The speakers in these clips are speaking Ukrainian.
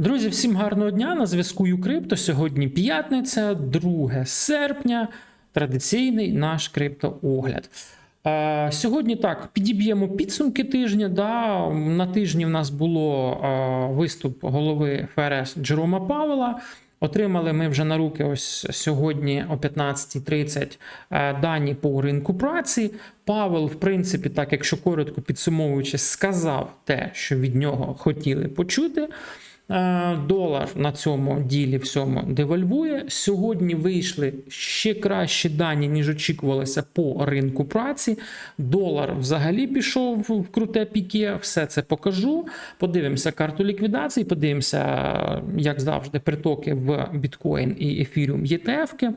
Друзі, всім гарного дня! На зв'язку Юкрипто. Сьогодні п'ятниця, 2 серпня. Традиційний наш криптоогляд. Е, Сьогодні так підіб'ємо підсумки тижня. Да. На тижні в нас було е, виступ голови ФРС Джерома Павела. Отримали ми вже на руки ось сьогодні о 15.30 е, дані по ринку праці. Павел, в принципі, так, якщо коротко підсумовуючи, сказав те, що від нього хотіли почути. Е, Долар на цьому ділі всьому девальвує. Сьогодні вийшли ще кращі дані, ніж очікувалося по ринку праці. Долар взагалі пішов в круте піке. Все це покажу. Подивимося карту ліквідації, подивимося, як завжди, притоки в біткоін і ефіріум ЄТФ-ки. Е,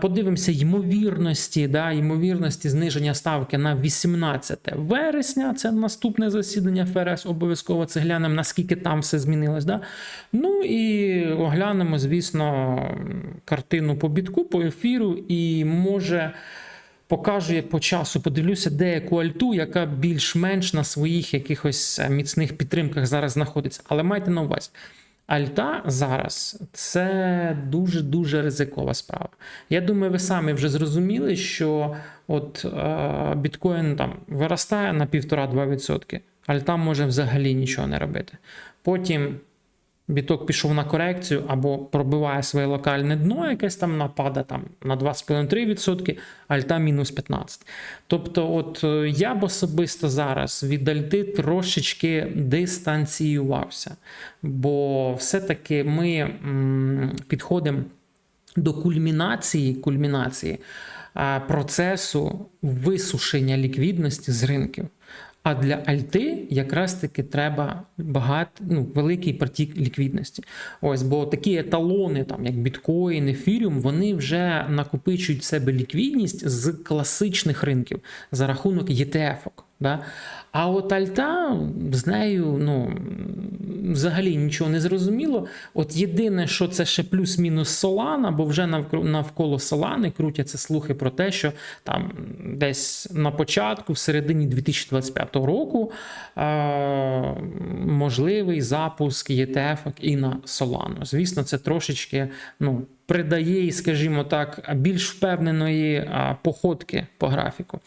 Подивимося ймовірності, да, ймовірності зниження ставки на 18 вересня. Це наступне засідання ФРС. Обов'язково це глянемо, наскільки там все змінилось. Да? Ну і оглянемо, звісно, картину по бітку, по ефіру, і може. Покажу по часу, подивлюся, деяку альту, яка більш-менш на своїх якихось міцних підтримках зараз знаходиться. Але майте на увазі, Альта зараз це дуже-дуже ризикова справа. Я думаю, ви самі вже зрозуміли, що от е, біткоін там виростає на 1,5-2%, альта може взагалі нічого не робити. Потім біток пішов на корекцію або пробиває своє локальне дно, якесь там напада там на 2,5-3%, альта мінус 15%. Тобто, от е, я б особисто зараз від альти трошечки дистанціювався, бо все-таки ми підходимо до кульмінації, кульмінації а, процесу висушення ліквідності з ринків. А для альти якраз таки треба багато, ну, великий потік ліквідності. Ось, бо такі еталони, там, як біткоін, ефіріум, вони вже накопичують в себе ліквідність з класичних ринків за рахунок ЄТФ-ок. Да? А от Альта з нею ну, взагалі нічого не зрозуміло. От єдине, що це ще плюс-мінус Солана, бо вже навколо, Солани крутяться слухи про те, що там десь на початку, в середині 2025 року, е- можливий запуск ЄТФ і на Солану. Звісно, це трошечки ну, придає, скажімо так, більш впевненої походки по графіку.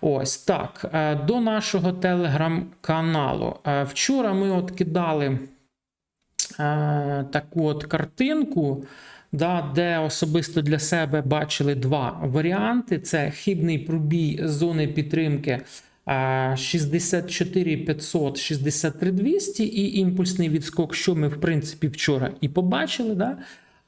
Ось так. е, До нашого телеграм-каналу. Е, Вчора ми от кидали е, таку от картинку. Да, де особисто для себе бачили два варіанти: це хибний пробій зони підтримки е, 64 500, 63 200 і імпульсний відскок, що ми в принципі вчора і побачили. Да?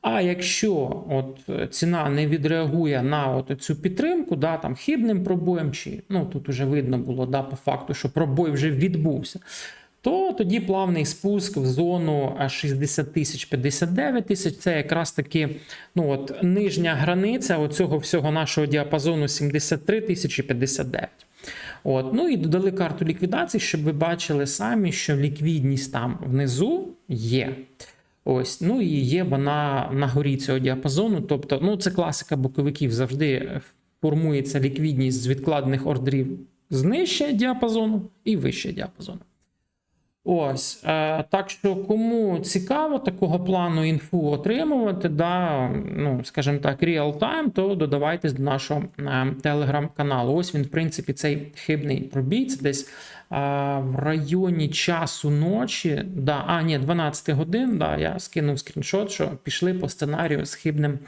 А якщо от ціна не відреагує на от цю підтримку, да, там хибним пробоєм, чи ну тут вже видно було да, по факту, що пробой вже відбувся, то тоді плавний спуск в зону 60 тисяч 59 тисяч. Це якраз таки ну, от, нижня границя оцього всього нашого діапазону 73 тисячі 59. От, ну і додали карту ліквідації, щоб ви бачили самі, що ліквідність там внизу є. Ось, ну і є вона на горі цього діапазону. Тобто, ну це класика боковиків завжди формується ліквідність з відкладених ордерів з нижче діапазону і вище діапазону. Ось, е, так що, кому цікаво такого плану інфу отримувати, да, ну, скажімо так, реал-тайм, то додавайтесь до нашого е, телеграм-каналу. Ось він, в принципі, цей хибний пробій, це десь е, в районі часу ночі, да, а, ні, 12 годин, да, я скинув скріншот, що пішли по сценарію з хибним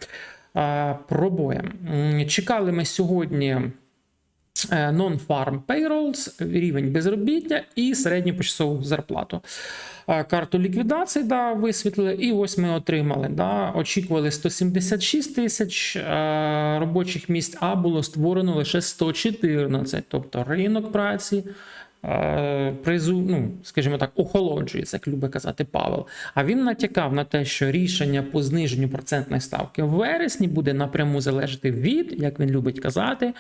е, пробоєм. Чекали ми сьогодні. Е, Non-farm payrolls, рівень безробіття і середню почасову зарплату. Е, Карту ліквідації да, висвітлили, і ось ми отримали. Да, Очікували 176 тисяч е, робочих місць, а було створено лише 114. Тобто ринок праці. Призу, ну, скажімо так, охолоджується, як любить казати Павел. А він натякав на те, що рішення по зниженню процентної ставки в вересні буде напряму залежати від, як він любить казати,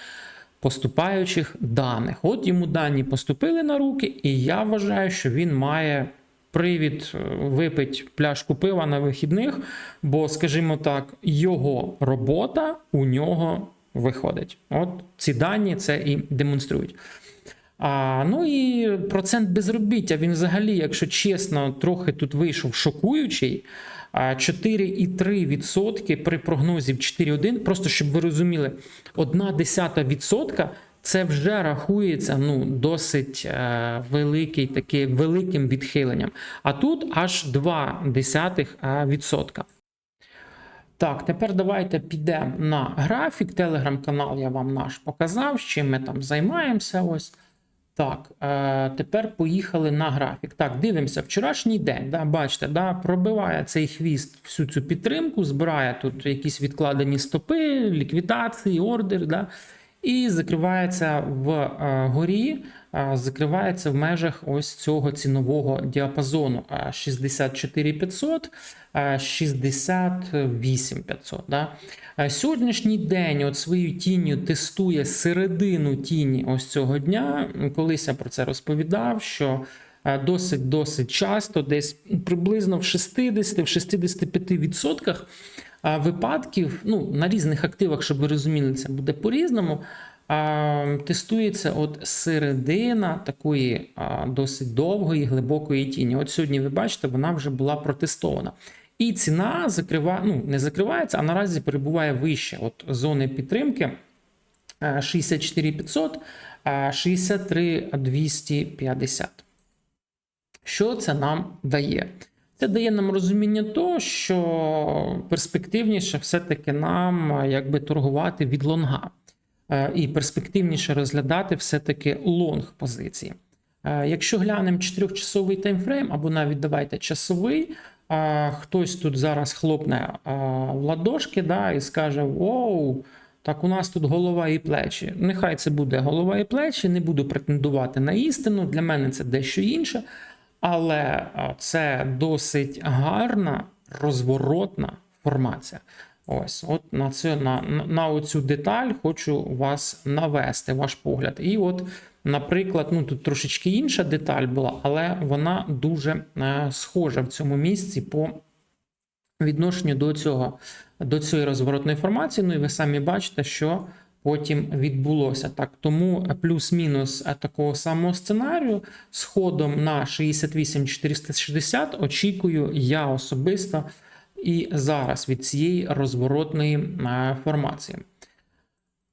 поступаючих даних. От йому дані поступили на руки, і я вважаю, що він має привід е, випити пляшку пива на вихідних, бо, скажімо так, його робота у нього виходить. От ці дані це і демонструють. А, ну і процент безробіття він взагалі, якщо чесно, трохи тут вийшов шокуючий. А, 4,3% при прогнозі в 4,1%. Просто щоб ви розуміли, 1,1% відсотка це вже рахується ну, досить е, великий, таки, великим відхиленням. А тут аж 0,2%. Так, тепер давайте підемо на графік. Телеграм-канал я вам наш показав, чим ми там займаємося. Ось. Так, е, тепер поїхали на графік. Так, дивимося, вчорашній день. Да, Бачите, да, пробиває цей хвіст всю цю підтримку, збирає тут якісь відкладені стопи, ліквідації, ордер. Да, і закривається в е, горі, е, закривається в межах ось цього цінового діапазону е, 64500, е, 68500. Да? Е, Сьогоднішній день от своєю тінню тестує середину тіні ось цього дня. Колись я про це розповідав, що досить досить часто, десь приблизно в 60-65% випадків, ну, на різних активах, щоб ви розуміли, це буде по-різному. Тестується от середина такої досить довгої, глибокої тіні. От сьогодні ви бачите, вона вже була протестована. І ціна закриває, ну, не закривається, а наразі перебуває вище от зони підтримки е, 64500, е, 63250. Що це нам дає? Це дає нам розуміння того, що перспективніше все-таки нам якби торгувати від лонга. Е, І перспективніше розглядати все-таки лонг позиції. Е, Якщо глянемо 4-часовий таймфрейм, або навіть давайте часовий, е, хтось тут зараз хлопне в ладошки да, і скаже: Оу, так у нас тут голова і плечі. Нехай це буде голова і плечі, не буду претендувати на істину. Для мене це дещо інше. Але це досить гарна розворотна формація. Ось, от на на, на, на оцю деталь хочу вас навести, ваш погляд. І от, наприклад, ну тут трошечки інша деталь була, але вона дуже е, схожа в цьому місці по відношенню до цього, до цієї розворотної формації. Ну і ви самі бачите, що потім відбулося. Так, тому плюс-мінус е, такого самого сценарію з ходом на 68460 очікую я особисто і зараз від цієї розворотної е, формації.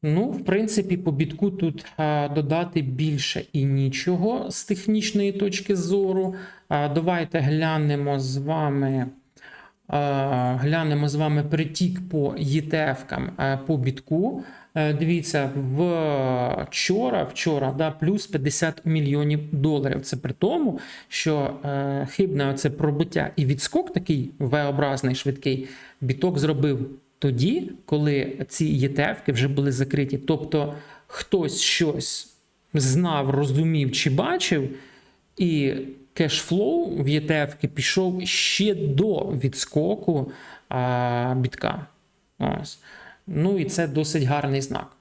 Ну, в принципі, по бітку тут е, додати більше і нічого з технічної точки зору. Давайте глянемо з вами. Глянемо з вами притік по ETF-кам по бітку. Е, Дивіться, вчора, вчора да, плюс 50 мільйонів доларів. Це при тому, що е, хибне оце пробиття і відскок такий V-образний швидкий біток зробив тоді, коли ці ETF вже були закриті. Тобто хтось щось знав, розумів чи бачив, і кешфлоу в ETF пішов ще до відскоку а, бітка. Ось. Ну і це досить гарний знак.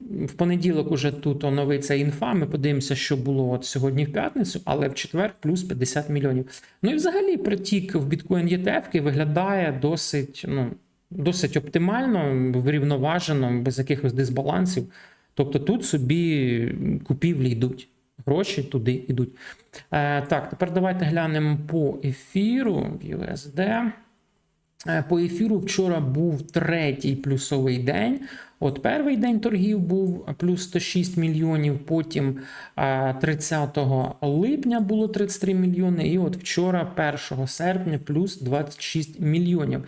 В понеділок уже тут оновиться інфа. Ми подивимося, що було от сьогодні в п'ятницю, але в четвер плюс 50 мільйонів. Ну і взагалі притік в біткоін ETF виглядає досить, ну, досить оптимально, врівноважено, без якихось дисбалансів. Тобто тут собі купівлі йдуть. Гроші туди йдуть. Е, так, тепер давайте глянемо по ефіру в USD. Е, По ефіру вчора був третій плюсовий день. От перший день торгів був плюс 106 мільйонів, потім е, 30 липня було 33 мільйони, і от вчора, 1 серпня, плюс 26 мільйонів.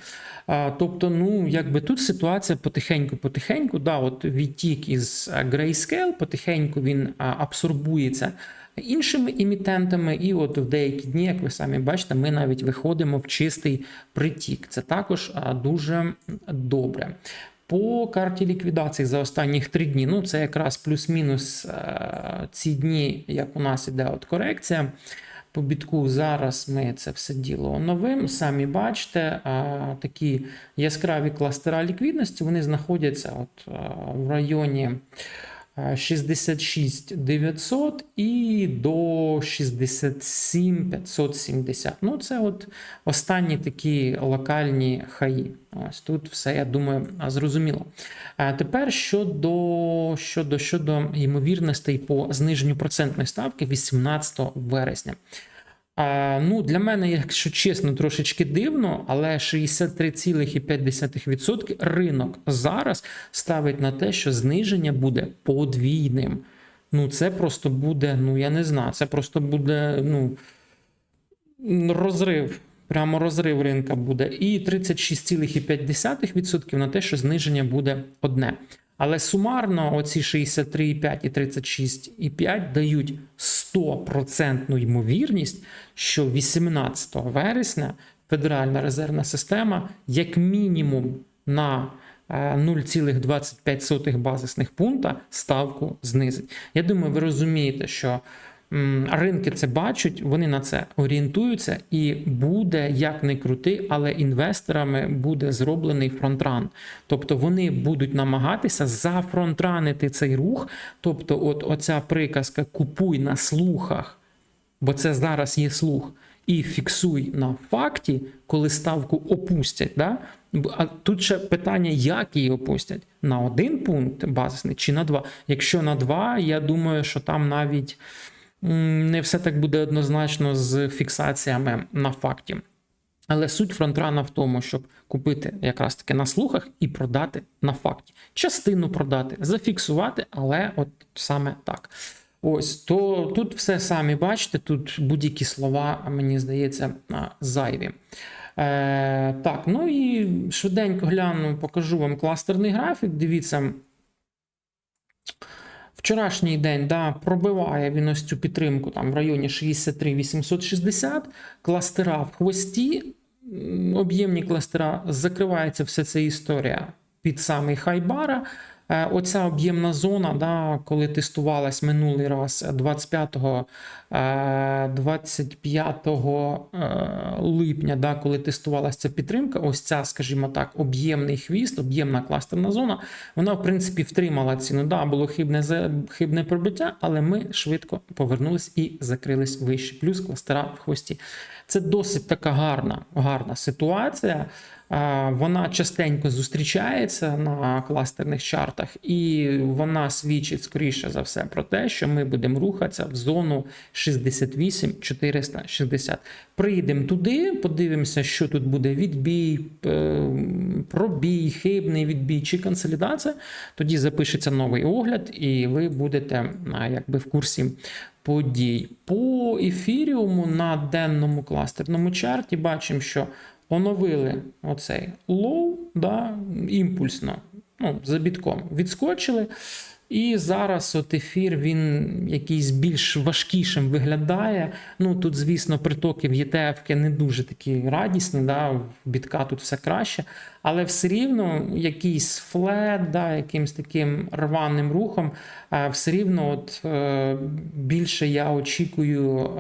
Е, Тобто, ну, якби тут ситуація потихеньку-потихеньку, да, от відтік із е, Grayscale, потихеньку він е, абсорбується іншими імітентами, і от в деякі дні, як ви самі бачите, ми навіть виходимо в чистий притік. Це також дуже добре. По карті ліквідації за останніх три дні, ну це якраз плюс-мінус е, ці дні, як у нас іде от корекція. По бітку зараз ми це все діло оновимо. Самі бачите, такі яскраві кластера ліквідності вони знаходяться от, в районі 66 900 і до 67 570. Ну, це от останні такі локальні хаї. Ось тут все, я думаю, зрозуміло. А тепер щодо, щодо, щодо ймовірностей по зниженню процентної ставки 18 вересня. Ну, Для мене, якщо чесно, трошечки дивно, але 63,5% ринок зараз ставить на те, що зниження буде подвійним. Ну, це просто буде, ну я не знаю, це просто буде ну, розрив. Прямо розрив ринка буде. І 36,5% на те, що зниження буде одне. Але сумарно оці 63,5 і 36,5 дають 100% ймовірність, що 18 вересня Федеральна резервна система як мінімум на е, 0,25 базисних пункта ставку знизить. Я думаю, ви розумієте, що ринки це бачать, вони на це орієнтуються, і буде як не крути, але інвесторами буде зроблений фронтран. Тобто вони будуть намагатися зафронтранити цей рух. Тобто, от оця приказка купуй на слухах, бо це зараз є слух. І фіксуй на факті, коли ставку опустять. Да? А тут ще питання, як її опустять: на один пункт базисний чи на два. Якщо на два, я думаю, що там навіть не все так буде однозначно з фіксаціями на факті. Але суть фронтрана в тому, щоб купити якраз таки на слухах і продати на факті. Частину продати, зафіксувати, але от саме так. Ось то тут все самі бачите, тут будь-які слова, мені здається, зайві. Е, так, ну і швиденько гляну, покажу вам кластерний графік. Дивіться, вчорашній день да, пробиває він ось цю підтримку там в районі 63 860, кластера в хвості, об'ємні кластера, закривається вся ця історія під самий хайбара. Е, Оця об'ємна зона, да, коли тестувалась минулий раз 25, е, 25 е, липня, да, коли тестувалася ця підтримка, ось ця, скажімо так, об'ємний хвіст, об'ємна кластерна зона, вона, в принципі, втримала ціну. Да, було хибне, хибне пробиття, але ми швидко повернулись і закрились вище. Плюс кластера в хвості. Це досить така гарна, гарна ситуація. Вона частенько зустрічається на кластерних чартах, і вона свідчить скоріше за все про те, що ми будемо рухатися в зону 68-460. Приїдемо туди, подивимося, що тут буде відбій, е, пробій, хибний відбій чи консолідація. Тоді запишеться новий огляд, і ви будете якби в курсі подій. По ефіріуму на денному кластерному чарті бачимо, що оновили оцей лоу, да, імпульсно, ну, за бітком відскочили. І зараз от ефір він якийсь більш важкішим виглядає. Ну тут, звісно, притоки в ETF не дуже такі радісні, да, в бітка тут все краще. Але все рівно якийсь флет, да, якимсь таким рваним рухом, е, все рівно от, е, більше я очікую е,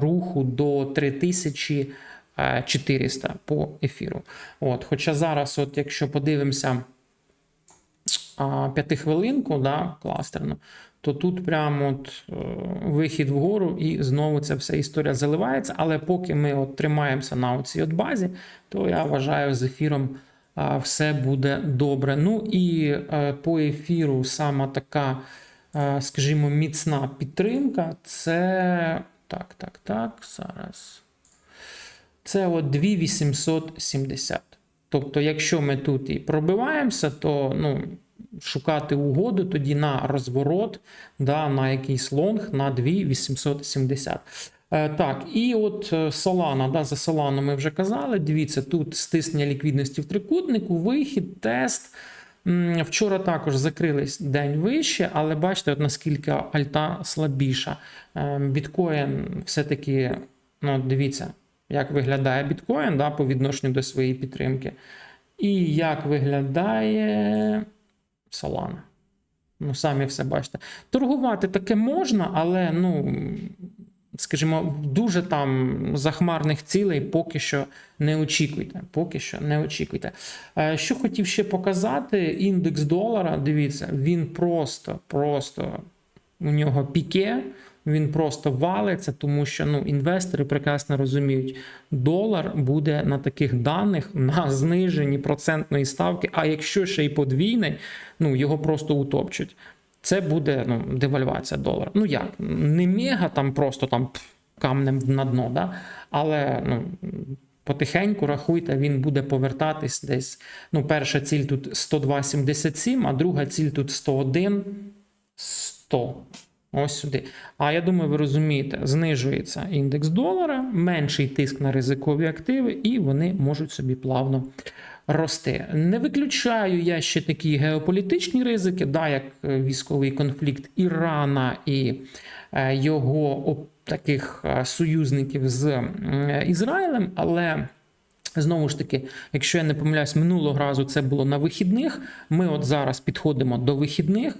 руху до 3400 по ефіру. От, Хоча зараз, от, якщо подивимося п'ятихвилинку, да, кластерну, то тут прямо от, е, вихід вгору, і знову ця вся історія заливається. Але поки ми от тримаємося на цій от базі, то я вважаю, з ефіром все буде добре. Ну і е, по ефіру сама така, е, скажімо, міцна підтримка. Це так, так, так, зараз. Це от 2870. Тобто, якщо ми тут і пробиваємося, то ну, шукати угоду тоді на розворот, да, на якийсь лонг на 2870. Е, так, і от е, Solana, да, за Solana ми вже казали. Дивіться, тут стиснення ліквідності в трикутнику, вихід, тест. Вчора також закрились день вище, але бачите, от наскільки альта слабіша. Е, Біткоін все-таки, ну, дивіться, як виглядає біткоін да, по відношенню до своєї підтримки. І як виглядає Solana. Ну, самі все бачите. Торгувати таке можна, але ну, скажімо, дуже там захмарних цілей поки що не очікуйте. Поки що не очікуйте. Е, Що хотів ще показати, індекс долара, дивіться, він просто, просто у нього піке, він просто валиться, тому що ну, інвестори прекрасно розуміють, долар буде на таких даних на зниженні процентної ставки, а якщо ще й подвійний, ну його просто утопчуть. Це буде ну, девальвація долара. Ну як, не мега там просто там камнем на дно, да? але ну, потихеньку рахуйте, він буде повертатись десь. Ну, перша ціль тут 102,77, а друга ціль тут 101, 100. Ось сюди. А я думаю, ви розумієте, знижується індекс долара, менший тиск на ризикові активи, і вони можуть собі плавно рости. Не виключаю я ще такі геополітичні ризики, да, як е, військовий конфлікт Ірана і е, його таких е, союзників з Ізраїлем, але. Знову ж таки, якщо я не помиляюсь, минулого разу це було на вихідних. Ми от зараз підходимо до вихідних,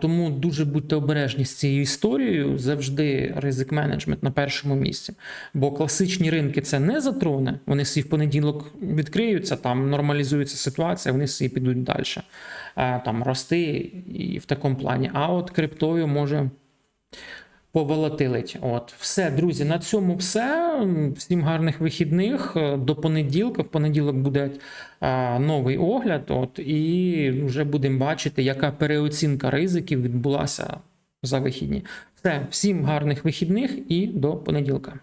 тому дуже будьте обережні з цією історією. Завжди ризик менеджмент на першому місці. Бо класичні ринки це не затроне. Вони всі в понеділок відкриються, там нормалізується ситуація, вони всі підуть далі. Там рости і в такому плані. А от криптою може поволотилить. От, все, друзі, на цьому все. Всім гарних вихідних. Е, До понеділка. В понеділок буде а, новий огляд. От, і вже будемо бачити, яка переоцінка ризиків відбулася за вихідні. Все, всім гарних вихідних і до понеділка.